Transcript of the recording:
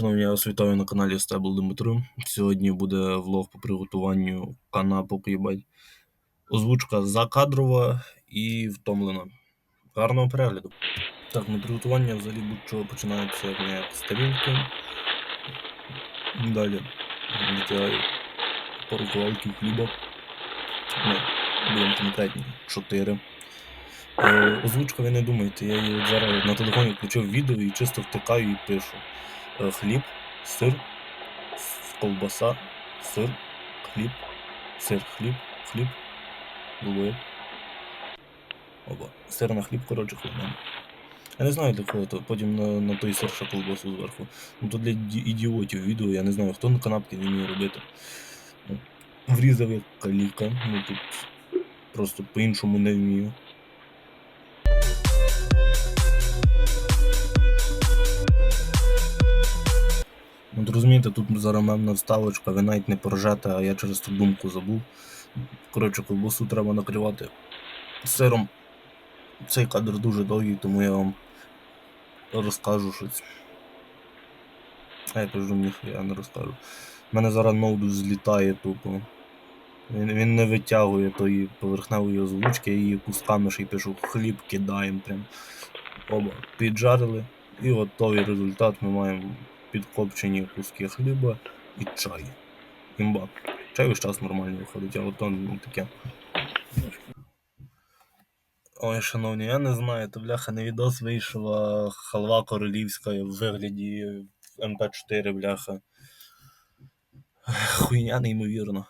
Шановні, я вас вітаю на каналі Stable Дмитро. Сьогодні буде влог по приготуванню канапок, їбать. Озвучка закадрова і втомлена. Гарного перегляду. Так, ну приготування взагалі будь-чого починається як не з тарілки. Далі витягаю пару ковалків хліба. Ну, будемо конкретні, 4. Е, озвучка, ви не думайте, я її зараз на телефоні включив відео і чисто втикаю і пишу. Хліб, сир, ковбаса, сир, хліб, сир, хліб, хліб, було. Оба. Сир на хліб, коротше, хлібом. Я не знаю для кого то, потім на, на той сир ще ковбасу зверху. Ну то для ідіотів відео, я не знаю, хто на канапки не вміє робити. Ну, Врізав як каліка, ну тут просто по-іншому не вмію. Розумієте, тут зараз мемна вставочка, ви навіть не поржете, а я через ту думку забув. Коротше, ковбасу треба накривати сиром. Цей кадр дуже довгий, тому я вам розкажу щось. А я кажу, ніхуя не розкажу. У мене зараз ноутбук злітає тупо. Він, він не витягує тої поверхневої озвучки, я її кусками ще й пишу хліб кидаємо прям. Оба піджарили. І готовий результат ми маємо підкопчені куски хліба і чай. Імба. Чай весь час нормально виходить, а ото ну, таке. Ой, шановні, я не знаю, то бляха не відос вийшов, халва королівська в вигляді МП4, бляха. Хуйня неймовірно.